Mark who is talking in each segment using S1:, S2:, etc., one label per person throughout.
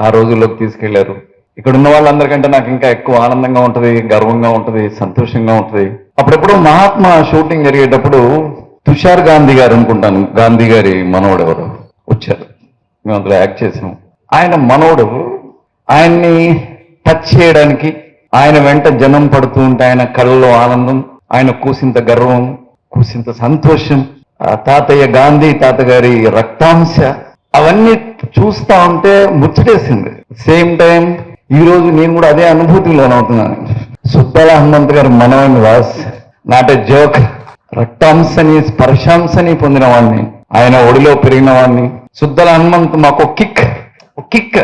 S1: ఆ రోజుల్లోకి తీసుకెళ్ళారు. ఇక్కడ ఉన్న వాళ్ళందరికంటే నాకు ఇంకా ఎక్కువ ఆనందంగా ఉంటుంది గర్వంగా ఉంటుంది సంతోషంగా ఉంటుంది. అప్పుడెప్పుడు మహాత్మా షూటింగ్ జరిగేటప్పుడు తుషార్ గాంధీ గారు అనుకుంటాను. గాంధీ గారి మనవడు ఎవరు? వచ్చారు. మేము అందులో యాక్ట్ చేసాం ఆయన మనవడు ఆయన్ని టచ్ చేయడానికి ఆయన వెంట జనం పడుతూ ఉంటే ఆయన కళ్ళలో ఆనందం ఆయన కూసింత గర్వం కూసింత సంతోషం. ఆ తాతయ్య గాంధీ తాతగారి రక్తాంశ అవన్నీ చూస్తా ఉంటే ముచ్చటేసింది. సేమ్ టైం ఈ రోజు నేను కూడా అదే అనుభూతికి లోనవుతున్నాను సుబ్బాల హనుమంత్ గారు మనవని వాస్ నాట్ ఎ జోక్ రక్తాంశని స్పర్శాంశని పొందిన వాడిని ఆయన ఒడిలో పెరిగిన వాడిని సుద్దల హనుమంత్ మాకు ఒక కిక్ ఒక కిక్.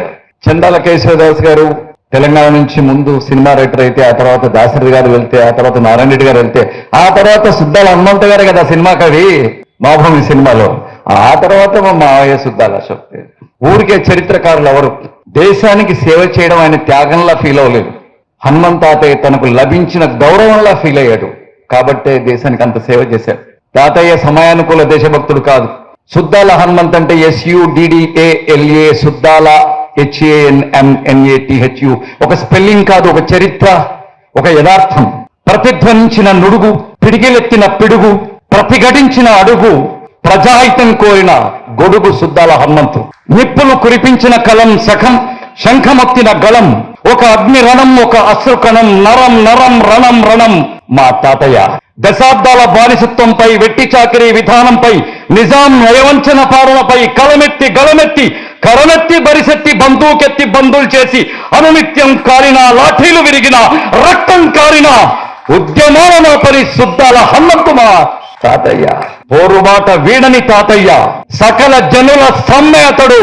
S1: చందాల కేశవదాస్ గారు తెలంగాణ నుంచి ముందు సినిమా రైటర్ అయితే ఆ తర్వాత దాసరి గారు వెళ్తే ఆ తర్వాత నారాయణ రెడ్డి గారు వెళ్తే ఆ తర్వాత సుద్దాల హనుమంత్ గారే కదా సినిమా కవి. మాభూమి సినిమాలో. ఆ తర్వాత మా మావయ్య సుద్దాల శక్తి ఊరికే చరిత్రకారులు ఎవరు? దేశానికి సేవ చేయడం ఆయన త్యాగంలా ఫీల్ అవ్వలేదు. హనుమంతాతయ్య తనకు లభించిన గౌరవంలా ఫీల్ అయ్యాడు. కాబట్టే దేశానికి అంత సేవ చేశాడు. తాతయ్య సమయానుకూల దేశభక్తుడు కాదు. సుద్దాల హనుమంత్ అంటే ఎస్యుడిడిఏఎల్ఏ శుద్ధాల హెచ్ఏఎన్ఎంఎన్ఏటిహెచ్యు ఒక స్పెల్లింగ్ కాదు ఒక చరిత్ర ఒక యథార్థం. ప్రతిధ్వనించిన నుడుగు పిడిగిలెత్తిన పిడుగు ప్రతిఘటించిన అడుగు ప్రజాహితం కోరిన గొడుగు సుద్దాల హనుమంతు. నిప్పులు కురిపించిన కలం సఖం శంఖమొత్తిన గళం. ఒక అగ్ని రణం ఒక అశ్రుకణం నరం నరం రణం రణం. మా తాతయ్య దశాబ్దాల బానిసత్వంపై వెట్టి చాకరీ విధానంపై నిజాం నయవంచన పాలనపై కలమెత్తి గళమెత్తి కరమెత్తి బరిసెత్తి బంధువుకెత్తి బంధువులు చేసి అనునిత్యం కారిన లాఠీలు విరిగిన రక్తం కారిన ఉద్యమాల పరి శుద్ధాల హమ్మత్తు మా తాతయ్య. పోరుబాట వీడని తాతయ్య. సకల జనుల సమ్మె అతడు.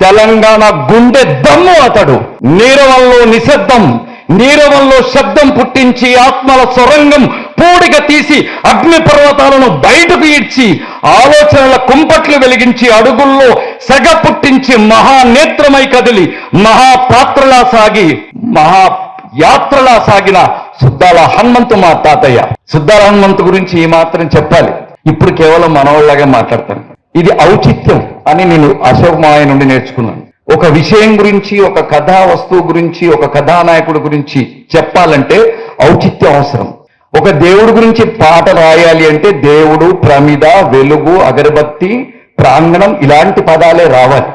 S1: తెలంగాణ గుండె దమ్ము అతడు. నీరవంలో నిశ్శబ్దం నీరవంలో శబ్దం పుట్టించి ఆత్మల సొరంగం పూడిక తీసి అగ్ని పర్వతాలను బయటకు ఈడ్చి ఆలోచనల కుంపట్లు వెలిగించి అడుగుల్లో సెగ పుట్టించి మహానేత్రమై కదిలి మహాపాత్రలా సాగి మహా యాత్రలా సాగిన సుద్దాల హనుమంతు మా తాతయ్య. సుద్దాల హనుమంతు గురించి ఈ మాత్రం చెప్పాలి. ఇప్పుడు కేవలం మనవాళ్ళగా మాట్లాడతాను ఇది ఔచిత్యం అని నేను అశోక్ మాయ నుండి నేర్చుకున్నాను. ఒక విషయం గురించి ఒక కథా వస్తువు గురించి ఒక కథానాయకుడు గురించి చెప్పాలంటే ఔచిత్యం అవసరం. ఒక దేవుడి గురించి పాట రాయాలి అంటే దేవుడు ప్రమిద వెలుగు అగరబత్తి ప్రాంగణం ఇలాంటి పదాలే రావాలి.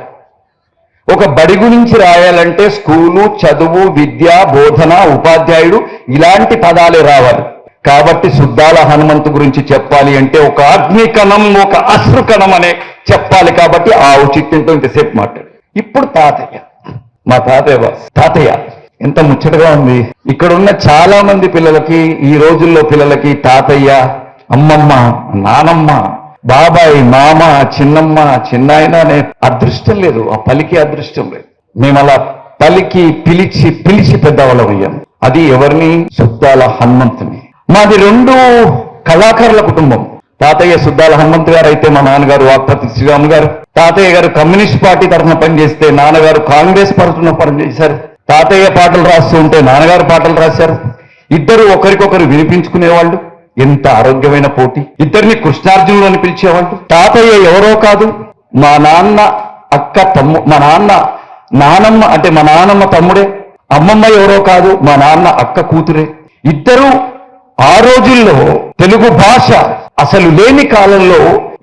S1: ఒక బడి గురించి రాయాలంటే స్కూలు చదువు విద్య బోధన ఉపాధ్యాయుడు ఇలాంటి పదాలే రావాలి. కాబట్టి శుద్ధాల హనుమంతు గురించి చెప్పాలి అంటే ఒక అగ్నికణం ఒక అశ్రుకణం అనే చెప్పాలి కాబట్టి ఆ ఔచిత్యంతో ఇంతసేపు మాట్లాడు ఇప్పుడు తాతయ్య. మా తాతయ్య తాతయ్య ఎంత ముచ్చటగా ఉంది. ఇక్కడ ఉన్న చాలా మంది పిల్లలకి ఈ రోజుల్లో పిల్లలకి తాతయ్య అమ్మమ్మ నానమ్మ బాబాయ్ మామ చిన్నమ్మ చిన్నాయన అనే అదృష్టం లేదు. ఆ పలికి అదృష్టం లేదు. మేము అలా పలికి పిలిచి పిలిచి పెద్దవాళ్ళం అయ్యాము అది ఎవరిని? సుద్దాల హనుమంతుని. మాది రెండు కళాకారుల కుటుంబం. తాతయ్య సుద్దాల హనుమంత్ గారు అయితే మా నాన్నగారు వాక్పతి శ్రీరామ్ గారు. తాతయ్య గారు కమ్యూనిస్ట్ పార్టీ తరఫున పనిచేస్తే నాన్నగారు కాంగ్రెస్ తరఫున పనిచేశారు తాతయ్య పాటలు రాస్తూ ఉంటే నాన్నగారు పాటలు రాశారు. ఇద్దరు ఒకరికొకరు వినిపించుకునేవాళ్ళు. ఎంత ఆరోగ్యమైన పోటీ. ఇద్దరిని కృష్ణార్జునులు అని పిలిచేవాళ్ళు. తాతయ్య ఎవరో కాదు మా నాన్న అక్క తమ్ము మా నాన్న నానమ్మ అంటే మా నానమ్మ తమ్ముడే. అమ్మమ్మ ఎవరో కాదు మా నాన్న అక్క కూతురే. ఇద్దరు ఆ రోజుల్లో తెలుగు భాష అసలు లేని కాలంలో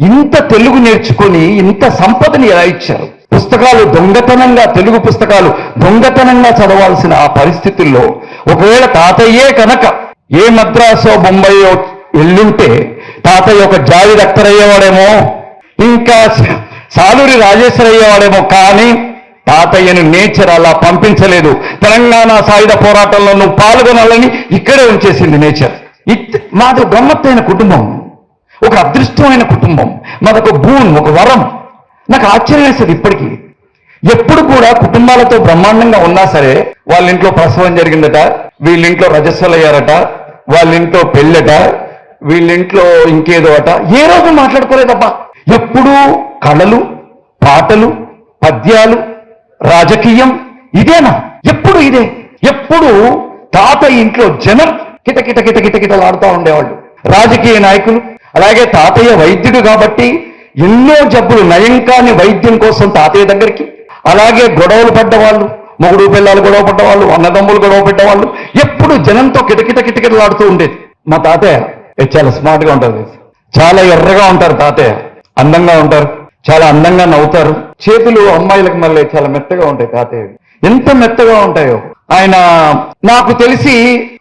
S1: ఇంత తెలుగు నేర్చుకొని ఇంత సంపదని ఎలా ఇచ్చారు? పుస్తకాలు దొంగతనంగా తెలుగు పుస్తకాలు దొంగతనంగా చదవాల్సిన ఆ పరిస్థితుల్లో ఒకవేళ తాతయ్యే కనుక ఏ మద్రాసో బొంబాయో వెళ్ళుంటే తాతయ్య ఒక జాలి డాక్టర్ అయ్యేవాడేమో ఇంకా సాలూరి రాజేశ్వర అయ్యేవాడేమో కానీ తాతయ్యను నేచర్ అలా పంపించలేదు. తెలంగాణ సాయుధ పోరాటంలో నువ్వు పాల్గొనాలని ఇక్కడే ఉంచేసింది నేచర్. మాది బ్రహ్మత్తైన గమ్మత్తైన కుటుంబం. ఒక అదృష్టమైన కుటుంబం. మాదొక భూన్ ఒక వరం. నాకు ఆశ్చర్యం వేస్తుంది ఇప్పటికీ. ఎప్పుడు కూడా కుటుంబాలతో బ్రహ్మాండంగా ఉన్నా సరే వాళ్ళ ఇంట్లో ప్రసవం జరిగిందట వీళ్ళింట్లో రజస్సులయ్యారట వాళ్ళింట్లో పెళ్ళట వీళ్ళింట్లో ఇంకేదో అట. ఏ రోజు మాట్లాడుకోలేదబ్బా. ఎప్పుడూ కళలు పాటలు పద్యాలు రాజకీయం ఇదేనా? ఎప్పుడు ఇదే? ఎప్పుడు తాత ఇంట్లో జనం కిట కిట కిట కిట కిటలాడుతూ ఉండేవాళ్ళు. రాజకీయ నాయకులు అలాగే తాతయ్య వైద్యుడు కాబట్టి ఎన్నో జబ్బులు నయం కాని వైద్యం కోసం తాతయ్య దగ్గరికి అలాగే గొడవలు పడ్డవాళ్ళు మొగుడు పిల్లలు గొడవ పడ్డవాళ్ళు అన్నదమ్ములు గొడవ పడ్డవాళ్ళు ఎప్పుడు జనంతో కిటకిట కిటకిటలాడుతూ ఉండేది. మా తాతయ్య చాలా స్మార్ట్గా ఉంటారు చాలా ఎర్రగా ఉంటారు తాతయ్య. అందంగా ఉంటారు. చాలా అందంగా నవ్వుతారు. చేతులు అమ్మాయిలకు మళ్ళీ చాలా మెత్తగా ఉంటాయి తాతయ్యవి. ఎంత మెత్తగా ఉంటాయో. ఆయన నాకు తెలిసి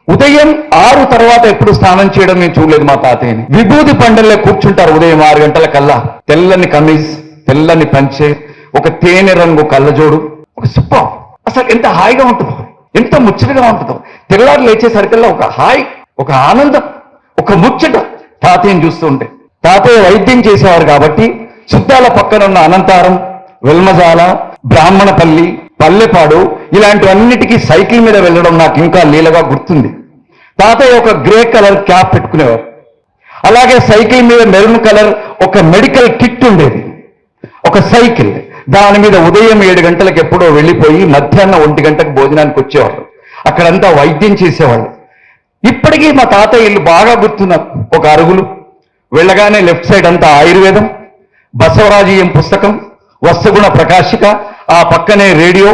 S1: ఉదయం ఆరు తర్వాత ఎప్పుడు స్నానం చేయడం నేను చూడలేదు మా తాతయ్యని. విభూది పండల్లో కూర్చుంటారు ఉదయం ఆరు గంటల కల్లా తెల్లని కమీజ్ తెల్లని పంచే ఒక తేనె రంగు కళ్ళజోడు ఒక సుప్ప అసలు ఎంత హాయిగా ఉంటుందో. ఎంత ముచ్చటగా ఉంటుందో. తెల్లారు లేచేసరికల్లా ఒక హాయ్ ఒక ఆనందం ఒక ముచ్చట తాతయ్యని చూస్తూ ఉంటే. తాతయ్య వైద్యం చేసేవారు కాబట్టి చిత్తాల పక్కన ఉన్న అనంతారం వెల్మజాల బ్రాహ్మణపల్లి పల్లెపాడు ఇలాంటివన్నిటికీ సైకిల్ మీద వెళ్ళడం నాకు ఇంకా లీలగా గుర్తుంది. తాతయ్య ఒక గ్రే కలర్ క్యాప్ పెట్టుకునేవారు. అలాగే సైకిల్ మీద మెరూన్ కలర్ ఒక మెడికల్ కిట్ ఉండేది. ఒక సైకిల్. దాని మీద ఉదయం ఏడు గంటలకు ఎప్పుడో వెళ్ళిపోయి మధ్యాహ్నం ఒంటి గంటకు భోజనానికి వచ్చేవాళ్ళు అక్కడంతా వైద్యం చేసేవాళ్ళు. ఇప్పటికీ మా తాతయ్య ఇల్లు బాగా గుర్తున్నారు ఒక అరుగులు. వెళ్ళగానే లెఫ్ట్ సైడ్ అంతా ఆయుర్వేదం బసవరాజీయం పుస్తకం వస్తుగుణ ప్రకాశిక ఆ పక్కనే రేడియో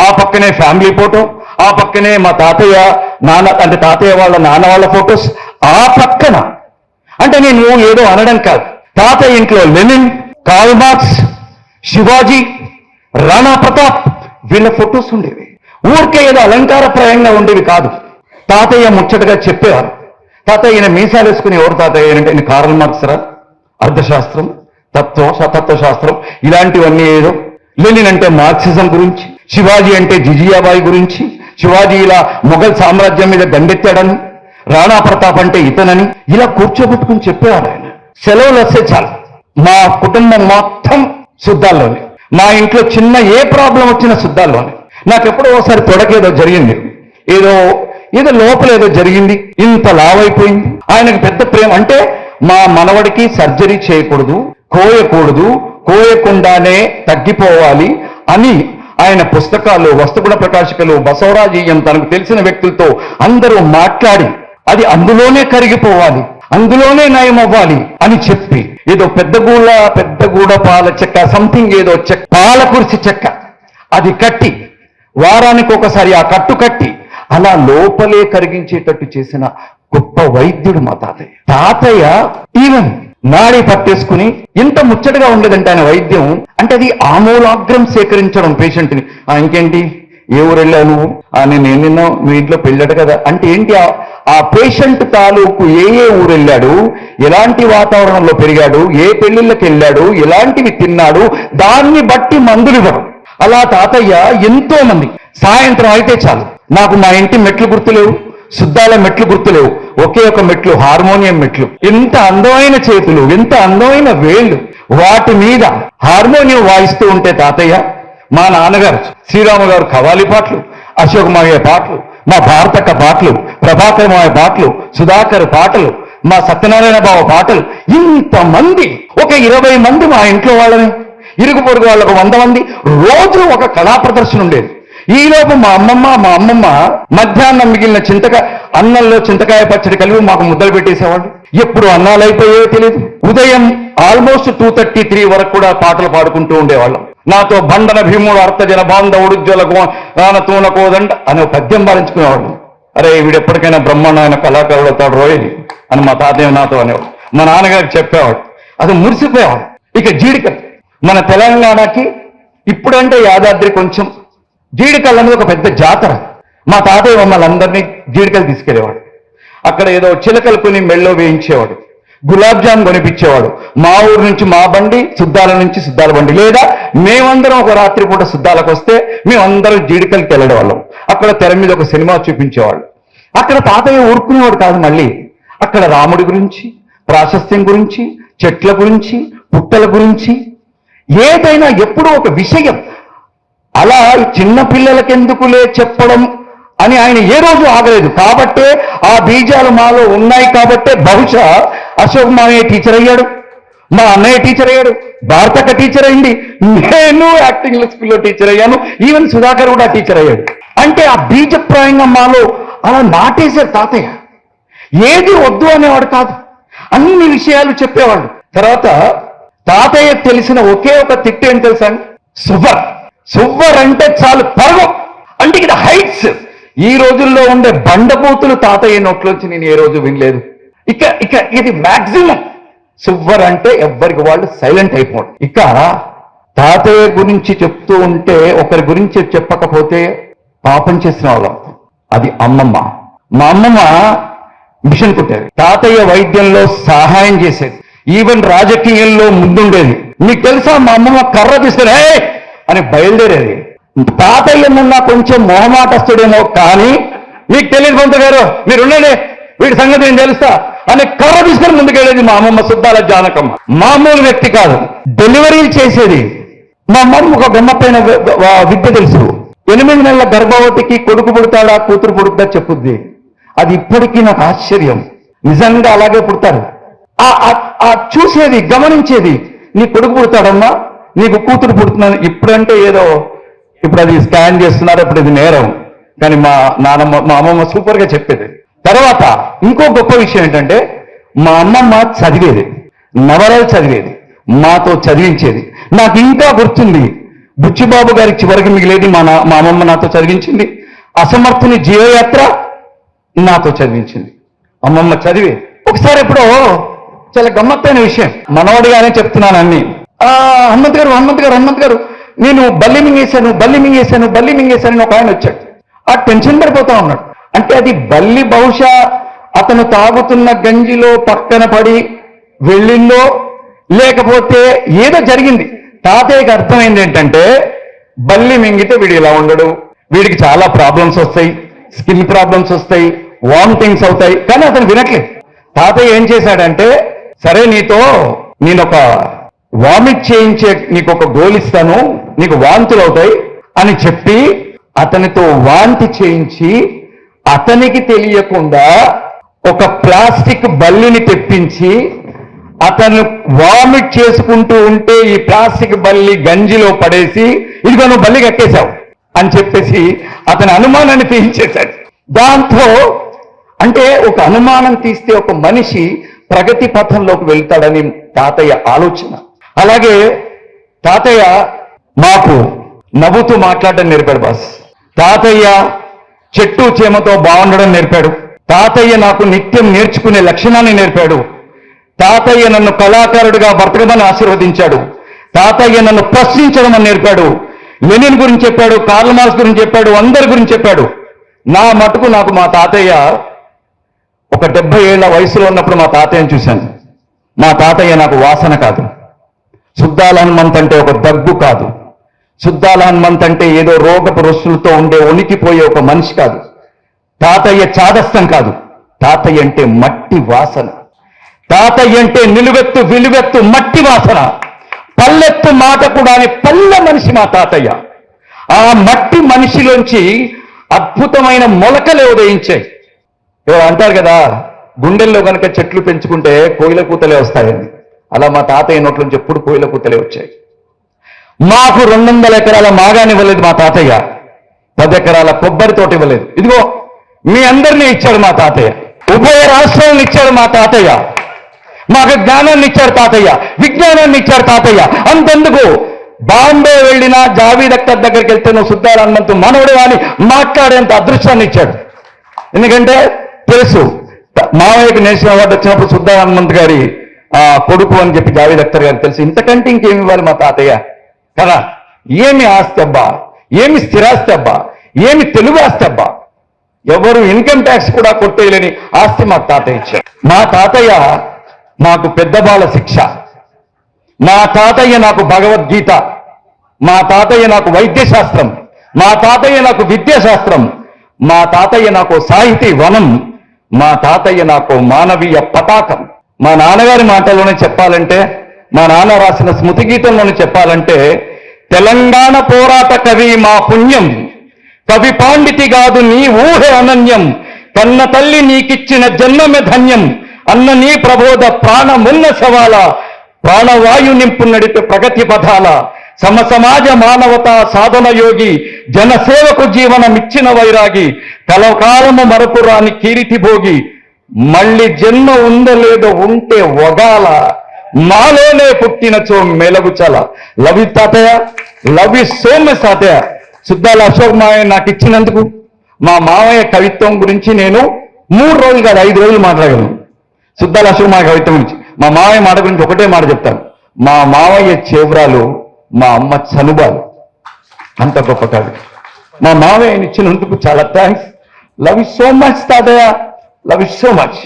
S1: ఆ పక్కనే ఫ్యామిలీ ఫోటో ఆ పక్కనే మా తాతయ్య నాన్న అంటే తాతయ్య వాళ్ళ నాన్న వాళ్ళ ఫొటోస్ ఆ పక్కన. అంటే నేను ఏదో అనడం కాదు. తాతయ్య ఇంట్లో Lenin Karl Marx Shivaji Rana Pratap వీళ్ళ ఫొటోస్ ఉండేవి. ఊరికే ఏదో అలంకారప్రాయంగా ఉండేవి కాదు. తాతయ్య ముచ్చటగా చెప్పేవారు. తాతయ్య ఈయన మీసాలు వేసుకుని ఎవరు తాతయ్య అంటే కార్ల్ మార్క్స్ రా? అర్థశాస్త్రం. తత్వం శాస్త్రం ఇలాంటివన్నీ ఏదో. లెనిన్ అంటే మార్క్సిజం గురించి శివాజీ అంటే జిజియాబాయి గురించి శివాజీ ఇలా మొఘల్ సామ్రాజ్యం మీద దండెత్తాడని రాణా ప్రతాప్ అంటే ఇతనని ఇలా కూర్చోబెట్టుకుని చెప్పేవాడు ఆయన. సెలవులు వస్తే చాలు. మా కుటుంబం మొత్తం శుద్ధాల్లోనే. మా ఇంట్లో చిన్న ఏ ప్రాబ్లం వచ్చినా శుద్ధాల్లోనే. నాకు ఎప్పుడో ఒకసారి తొడకేదో జరిగింది. ఏదో ఏదో లోపల ఏదో జరిగింది. ఇంత లావైపోయింది. ఆయనకు పెద్ద ప్రేమ. అంటే మా మనవడికి సర్జరీ చేయకూడదు. కోయకూడదు కోయకుండానే తగ్గిపోవాలి అని ఆయన పుస్తకాలు వస్తుగుణ ప్రకాశికలు బసవరాజీయం తనకు తెలిసిన వ్యక్తులతో అందరూ మాట్లాడి అది అందులోనే కరిగిపోవాలి అందులోనే నయం అవ్వాలి అని చెప్పి ఏదో పెద్దగూడ పెద్దగూడ పాల చెక్క సంథింగ్ ఏదో చెక్క పాల కురిసి చెక్క అది కట్టి వారానికి ఒకసారి ఆ కట్టు కట్టి అలా లోపలే కరిగించేటట్టు చేసిన గొప్ప వైద్యుడు మా తాతయ్య. తాతయ్య ఈవెన్ నాడి పట్టేసుకుని ఇంత ముచ్చటగా ఉండేదంటే ఆయన వైద్యం? అంటే అది ఆమూలాగ్రం సేకరించడం పేషెంట్ని. ఇంకేంటి? ఏ ఊరు వెళ్ళావు నువ్వు నేను ఏం తిన్నావు మీ ఇంట్లో పెళ్ళాడు కదా. అంటే ఏంటి ఆ- ఆ పేషెంట్ తాలూకు ఏ ఏ ఊరు వెళ్ళాడు ఎలాంటి వాతావరణంలో పెరిగాడు? ఏ పెళ్ళిళ్ళకి వెళ్ళాడు? ఎలాంటివి తిన్నాడు? దాన్ని బట్టి మందులు ఇవ్వడం. అలా తాతయ్య ఎంతో మంది సాయంత్రం అయితే చాలు. నాకు మా ఇంటి మెట్లు గుర్తులేవు. శుద్ధాల మెట్లు గుర్తులేవు. ఒకే ఒక మెట్లు హార్మోనియం మెట్లు. ఎంత అందమైన చేతులు ఎంత అందమైన వేళ్ళు. వాటి మీద హార్మోనియం వాయిస్తూ ఉంటే తాతయ్య మా నాన్నగారు శ్రీరామ గారు కవాలి పాటలు అశోకమయ్య పాటలు మా భారతక్క పాటలు ప్రభాకరమయ్య పాటలు సుధాకర్ పాటలు మా సత్యనారాయణ బాబు పాటలు ఇంతమంది ఒక ఇరవై మంది మా ఇంట్లో వాళ్ళని ఇరుగు పొరుగు వాళ్ళకు వంద మంది రోజు ఒక కళా ప్రదర్శన ఉండేది. ఈలోపు మా అమ్మమ్మ మా అమ్మమ్మ మధ్యాహ్నం మిగిలిన చింతకాయ అన్నంలో చింతకాయ పచ్చడి కలిపి మాకు ముద్దలు పెట్టేసేవాళ్ళు. ఎప్పుడు అన్నాలు అయిపోయాయో తెలియదు ఉదయం ఆల్మోస్ట్ టూ థర్టీ త్రీ వరకు కూడా పాటలు పాడుకుంటూ ఉండేవాళ్ళం. నాతో బండన భీముడు అర్థజన బాంధవుడు ఉజ్వల తూన కోదండ అనే ఒక పద్యం పాలించుకునేవాళ్ళు అరే వీడు ఎప్పటికైనా బ్రహ్మాండమైన కళాకారుడు అవుతాడు రోయ్ అని మా తాతయ్య నాతో అనేవాడు. మా నాన్నగారికి చెప్పేవాడు. అది మురిసిపోయేవాడు. ఇక జీడిక మన తెలంగాణకి ఇప్పుడంటే యాదాద్రి కొంచెం జీడికల్ అనేది ఒక పెద్ద జాతర. మా తాతయ్య మమ్మల్ని అందరినీ జీడికలు తీసుకెళ్ళేవాడు అక్కడ ఏదో చిలకలు కొని మెళ్ళో వేయించేవాడు. గులాబ్ జామ్ కొనిపించేవాడు. మా ఊరు నుంచి మా బండి సుద్దాల నుంచి సుద్దాల బండి. లేదా మేమందరం ఒక రాత్రి పూట సుద్దాలకు వస్తే మేమందరం జీడికలకి వెళ్ళేవాళ్ళం అక్కడ తెర మీద ఒక సినిమా చూపించేవాళ్ళు. అక్కడ తాతయ్య ఊరుకునేవాడు కాదు మళ్ళీ. అక్కడ రాముడి గురించి ప్రాశస్త్యం గురించి చెట్ల గురించి పుట్టల గురించి ఏదైనా ఎప్పుడూ ఒక విషయం అలా చిన్న పిల్లలకెందుకులే చెప్పడం అని ఆయన ఏ రోజు ఆగలేదు. కాబట్టే ఆ బీజాలు మాలో ఉన్నాయి కాబట్టే బహుశా అశోక్ మావయ్య టీచర్ అయ్యాడు మా అన్నయ్య టీచర్ అయ్యాడు భారతక్క టీచర్ అయింది నేను యాక్టింగ్ స్కూల్లో టీచర్ అయ్యాను ఈవెన్ సుధాకర్ కూడా టీచర్ అయ్యాడు. అంటే ఆ బీజప్రాయంగా మాలో అలా నాటేశారు తాతయ్య. ఏది వద్దు అనేవాడు కాదు. అన్ని విషయాలు చెప్పేవాడు తర్వాత తాతయ్య తెలిసిన ఒకే ఒక తిట్టు ఏం తెలుసా సుభర్ సూపర్ సువ్వర్ అంటే చాలు పరుగు. అంటే ఇది హైట్స్. ఈ రోజుల్లో ఉండే బండబూతులు తాతయ్య నోట్లోంచి నేను ఏ రోజు వినలేదు. ఇక ఇక ఇది మ్యాక్సిమం సువ్వర్ అంటే ఎవ్వరికి వాళ్ళు సైలెంట్ అయిపోవడం ఇక తాతయ్య గురించి చెప్తూ ఉంటే ఒకరి గురించి చెప్పకపోతే పాపం చేసిన వాళ్ళం. అది అమ్మమ్మ. మా అమ్మమ్మ మిషన్ కుట్టేది. తాతయ్య వైద్యంలో సహాయం చేసేది. ఈవెన్ రాజకీయంలో ముందుండేది. మీకు తెలుసా మా అమ్మమ్మ కర్ర తీసుకుని అని బయలుదేరేది. తాతయ్య కొంచెం మొహమాటస్తుడేమో కానీ మీకు తెలియదు కొంత గారు మీరు వీడి సంగతి నేను తెలుస్తా అని కర్ర తీసుకుని ముందుకెళ్ళేది మా అమ్మమ్మ సుద్దాల జానకమ్మ. మామూలు వ్యక్తి కాదు. డెలివరీలు చేసేది. మా అమ్మమ్మ ఒక గమ్మపైన విద్య తెలుసు. ఎనిమిది నెలల గర్భవతికి కొడుకు పుడతాడా కూతురు పుడుతుందా చెప్పుద్ది. అది ఇప్పటికీ నాకు ఆశ్చర్యం. నిజంగా అలాగే పుడతారు. ఆ- ఆ చూసేది గమనించేది నీ కొడుకు పుడతాడమ్మా నీకు కూతురు పుడుతున్నాను ఇప్పుడంటే ఏదో ఇప్పుడు అది స్కాన్ చేస్తున్నారు ఇప్పుడు ఇది నేరం. కానీ మా నానమ్మ మా అమ్మమ్మ సూపర్గా చెప్పేది. తర్వాత ఇంకో గొప్ప విషయం ఏంటంటే మా అమ్మమ్మ చదివేది. నవరాలు చదివేది. మాతో చదివించేది. నాకు ఇంకా గుర్తుంది బుచ్చిబాబు గారి చివరికి మిగిలేది మా నా- మా అమ్మమ్మ నాతో చదివించింది. అసమర్థుని జీవయాత్ర నాతో చదివించింది. అమ్మమ్మ చదివి. ఒకసారి ఎప్పుడో చాలా గమ్మత్తైన విషయం. మనవడిగానే చెప్తున్నాను అన్ని. హనుమంత్ గారు హనుమంత్ గారు హనుమంత్ గారు నేను బల్లి మింగేశాను బల్లి మింగేశాను బల్లి మింగేశాను అని ఒక ఆయన వచ్చాడు. ఆ టెన్షన్ పడిపోతా ఉన్నాడు. అంటే అది బల్లి బహుశా అతను తాగుతున్న గంజిలో పక్కన పడి వెళ్ళిందో లేకపోతే ఏదో జరిగింది. తాతయ్యకి అర్థమైంది ఏంటంటే బల్లి మింగితే వీడు ఇలా ఉండడు. వీడికి చాలా ప్రాబ్లమ్స్ వస్తాయి స్కిన్ ప్రాబ్లమ్స్ వస్తాయి వామిటింగ్స్ అవుతాయి కానీ అతను వినట్లేదు. తాతయ్య ఏం చేశాడంటే సరే నీతో నేను ఒక వామిట్ చేయించే నీకు ఒక గోల్ ఇస్తాను నీకు వాంతులు అవుతాయి అని చెప్పి అతనితో వాంతి చేయించి అతనికి తెలియకుండా ఒక ప్లాస్టిక్ బల్లిని తెప్పించి అతను వామిట్ చేసుకుంటూ ఉంటే ఈ ప్లాస్టిక్ బల్లి గంజిలో పడేసి ఇదిగో నువ్వు బల్లి కట్టేశావు అని చెప్పేసి అతని అనుమానాన్ని తీయించేశాడు. దాంతో అంటే ఒక అనుమానం తీస్తే ఒక మనిషి ప్రగతి పథంలోకి వెళ్తాడని తాతయ్య ఆలోచన. అలాగే తాతయ్య మాకు నవ్వుతూ మాట్లాడడం నేర్పాడు బాస్. తాతయ్య చెట్టు చేమతో బాగుండడం నేర్పాడు. తాతయ్య నాకు నిత్యం నేర్చుకునే లక్షణాన్ని నేర్పాడు. తాతయ్య నన్ను కళాకారుడిగా బ్రతకమని ఆశీర్వదించాడు. తాతయ్య నన్ను ప్రశ్నించడం అని నేర్పాడు. లెనిన్ గురించి చెప్పాడు కార్ల్ మార్క్స్ గురించి చెప్పాడు అందరి గురించి చెప్పాడు. నా మటుకు నాకు మా తాతయ్య ఒక డెబ్బై ఏళ్ళ వయసులో ఉన్నప్పుడు మా తాతయ్యని చూశాను. మా తాతయ్య నాకు వాసన కాదు. శుద్ధాల హనుమంత్ అంటే ఒక దగ్గు కాదు. శుద్ధాల హనుమంత్ అంటే ఏదో రోగపు రొస్సులతో ఉండే ఉనికిపోయే ఒక మనిషి కాదు. తాతయ్య చాదస్తం కాదు. తాతయ్య అంటే మట్టి వాసన. తాతయ్య అంటే నిలువెత్తు విలువెత్తు మట్టి వాసన. పల్లెత్తు మాట కూడా అని పల్లె మనిషి మా తాతయ్య. ఆ మట్టి మనిషిలోంచి అద్భుతమైన మొలకలు ఉదయించాయి. ఎవరు అంటారు కదా గుండెల్లో కనుక చెట్లు పెంచుకుంటే కోయిల కూతలే వస్తాయని అలా మా తాతయ్య నోట్లోంచి ఎప్పుడు కోయిల కూతలే వచ్చాయి. మాకు రెండు వందల ఎకరాల మాగాని ఇవ్వలేదు మా తాతయ్య. పది ఎకరాల కొబ్బరి తోట ఇవ్వలేదు. ఇదిగో మీ అందరినీ ఇచ్చాడు మా తాతయ్య. ఉభయ రాష్ట్రాలను ఇచ్చాడు మా తాతయ్య. మాకు జ్ఞానాన్ని ఇచ్చాడు తాతయ్య. విజ్ఞానాన్ని ఇచ్చాడు తాతయ్య. అంతెందుకు? బాంబే వెళ్ళిన జావీద్ అక్తర్ దగ్గరికి వెళ్తే నువ్వు సుద్దారన్నంత మనవుడు అని మాట్లాడేంత అదృష్టాన్ని ఇచ్చాడు. ఎందుకంటే తెలుసు మావయ్యకు నేషనల్ అవార్డు వచ్చినప్పుడు సుద్దా గారి కొడుకు అని చెప్పి జావేద్ అఖ్తర్ గారికి తెలుసు. ఇంతకంటే ఇంకేమి ఇవ్వాలి మా తాతయ్య? కదా? ఏమి ఆస్తి అబ్బా? ఏమి స్థిరాస్తి అబ్బా? ఏమి తెలుగు ఆస్తి అబ్బా? ఎవరు ఇన్కమ్ ట్యాక్స్ కూడా కొట్టేయలేని ఆస్తి మా తాతయ్య ఇచ్చారు. మా తాతయ్య నాకు పెద్ద బాల శిక్ష. మా తాతయ్య నాకు భగవద్గీత. మా తాతయ్య నాకు వైద్య శాస్త్రం మా తాతయ్య నాకు విద్యాశాస్త్రం. మా తాతయ్య నాకు సాహితీ వనం. మా తాతయ్య నాకు మానవీయ పతాకం. మా నాన్నగారి మాటల్లోనే చెప్పాలంటే మా నాన్న రాసిన స్మృతి గీతంలోనే చెప్పాలంటే తెలంగాణ పోరాట కవి మా పుణ్యం. కవి పాండితి కాదు నీ ఊహ అనన్యం. కన్న తల్లి నీకిచ్చిన జన్మమే ధన్యం. అన్న నీ ప్రబోధ ప్రాణమున్న సవాల ప్రాణవాయు నింపు నడిపే ప్రగతి పథాల సమ సమాజ మానవత సాధన యోగి జనసేవకు జీవనమిచ్చిన వైరాగి కలకాలము మరపురాని కీరితి భోగి మళ్ళీ జన్మ ఉందో లేదో ఉంటే ఒగాల మాలోనే పుట్టినచో మెలగు చల. లవ్ యూ తాతయ్య. లవ్ యూ సో మచ్ తాతయ్య. సిద్ధాల అశోక్ మావయ్య నాకు ఇచ్చినందుకు మా మావయ్య కవిత్వం గురించి నేను మూడు రోజులు కాదు ఐదు రోజులు మాట్లాడగలను సిద్ధాల అశోక్ మావయ్య కవిత్వం గురించి. మా మావయ్య మాట గురించి ఒకటే మాట చెప్తాను. మా మావయ్య చేబురాలు మా అమ్మ చనుబాలు. అంత గొప్ప కాదు మా మావయ్యని ఇచ్చినందుకు చాలా thanks love you so much తాతయ్య. Love you so much